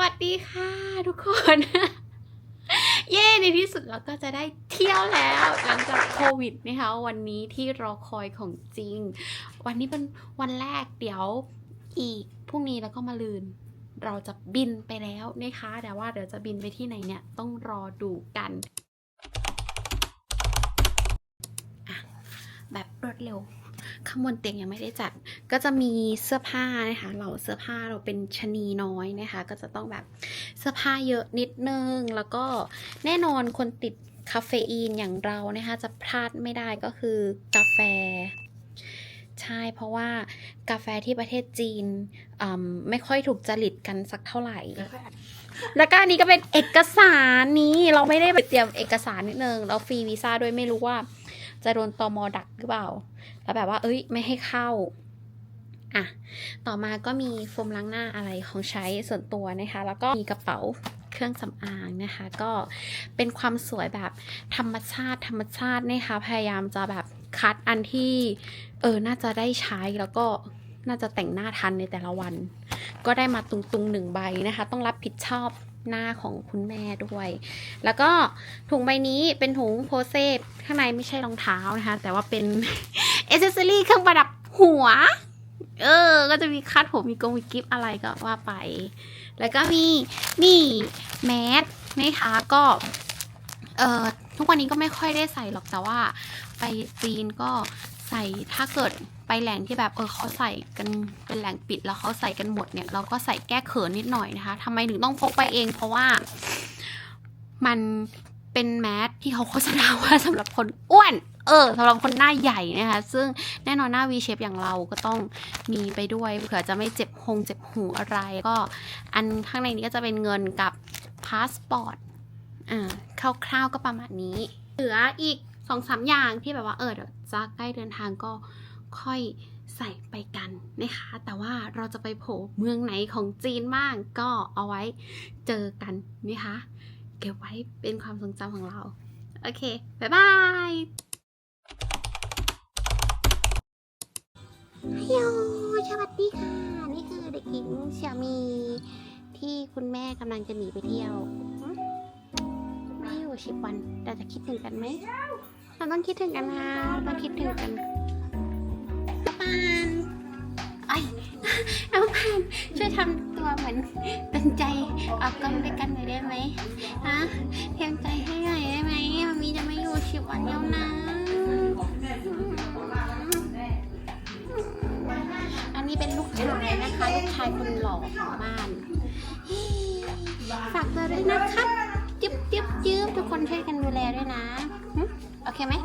วัสดีค่ะทุกคน เย้ในที่สุดเราก็จะได้เที่ยวแล้วหลังจากโควิดนะคะวันนี้ที่รอคอยของจริง วันนี้เป็นวันแรกเดี๋ยวอีกพรุ่งนี้แล้วก็มาลืน เราจะบินไปแล้วนะคะ แต่ว่าเดี๋ยวจะบินไปที่ไหนเนี่ยต้องรอดูกันแบบรวดเร็ว ข้างบนเตียงยังไม่ได้จัด ก็จะมีเสื้อผ้านะคะเราเสื้อผ้าเราเป็นชะนีน้อยนะคะ ก็จะต้องแบบเสื้อผ้าเยอะนิดนึง แล้วก็แน่นอนคนติดคาเฟอีนอย่างเรานะคะ จะพลาดไม่ได้ก็คือกาแฟ ใช่เพราะว่ากาแฟที่ประเทศจีนไม่ค่อยถูกจริตกันสักเท่าไหร่แล้วก็อันนี้ก็เป็นเอกสารนี้เราไม่ได้ไปเตรียมเอกสารนิดนึงเราฟรีวีซ่าด้วยไม่รู้ว่า จะโดนตอมอดักหรือเปล่า แล้วแบบว่า เอ้ย ไม่ให้เข้า อะ ต่อมาก็มีโฟมล้างหน้าอะไรของใช้ส่วนตัวนะคะ แล้วก็มีกระเป๋าเครื่องสำอางนะคะ ก็เป็นความสวยแบบธรรมชาติ ธรรมชาตินะคะ พยายามจะแบบคัดอันที่ เออ น่าจะได้ใช้แล้วก็น่าจะแต่งหน้าทันในแต่ละวัน ก็ได้มาตุงตุงๆหนึ่งใบนะคะ ต้องรับผิดชอบ หน้าของคุณแม่ด้วย แล้วก็ถุงใบนี้เป็นถุงโพเซตข้างในไม่ใช่รองเท้านะคะ แต่ว่าเป็นเอเซอรี่เครื่องประดับหัว เออ ก็จะมีคัดผมมีกงมีกิฟอะไรก็ว่าไป แล้วก็มีนี่แมสนะคะก็เอ่อทุกวันนี้ก็ไม่ค่อยได้ใส่หรอกแต่ว่าไปจีนก็ ใส่ถ้าเกิดไปแหล่งที่แบบเออเขาใส่กันเป็นแหล่งปิดแล้วเขาใส่กันหมดเนี่ยเราก็ใส่แก้เขินนิดหน่อยนะคะทำไมถึงต้องพกไปเอง เพราะว่ามันเป็นแมสที่เขาโฆษณาว่าสำหรับคนอ้วน เออสำหรับคนหน้าใหญ่นะคะ ซึ่งแน่นอนหน้า V shape อย่างเราก็ต้องมีไปด้วยเผื่อจะไม่เจ็บหงเจ็บหูอะไรก็ อันข้างในนี้ก็จะเป็นเงินกับพาสปอร์ตอ่าคร่าวๆก็ประมาณนี้ เหลืออีก สองสามอย่างที่แบบว่าเออเดี๋ยวจะใกล้เดินทางก็ค่อยใส่ไปกันนะคะ แต่ว่าเราจะไปโผล่เมืองไหนของจีนบ้างก็เอาไว้เจอกันนะคะ เก็บไว้เป็นความทรงจำของเรา โอเค บ๊ายบายฮัลโหลสวัสดีค่ะ นี่คือเด็กหญิงเฉียมีที่คุณแม่กำลังจะหนีไปเที่ยว ไม่อยู่สิบวัน แต่จะคิดถึงกันไหม เราต้องคิดถึงกันนะเราต้องคิดถึงกันน้ำปานไอ้ยน้ำปานช่วยทำตัวเหมือนเป็นใจออกกำลังด้วยกันหน่อยได้ไหมฮะเตรียมใจให้หน่อยได้ไหมมันมีจะไม่อยู่สิบวันแล้วนะอันนี้เป็นลูกชายนะคะ ลูกชายคนหล่อของบ้าน ฝากตัวด้วยนะครับจึ๊บจึ๊บจึ๊บทุกคนช่วยกันดูแลด้วยนะ เคไหม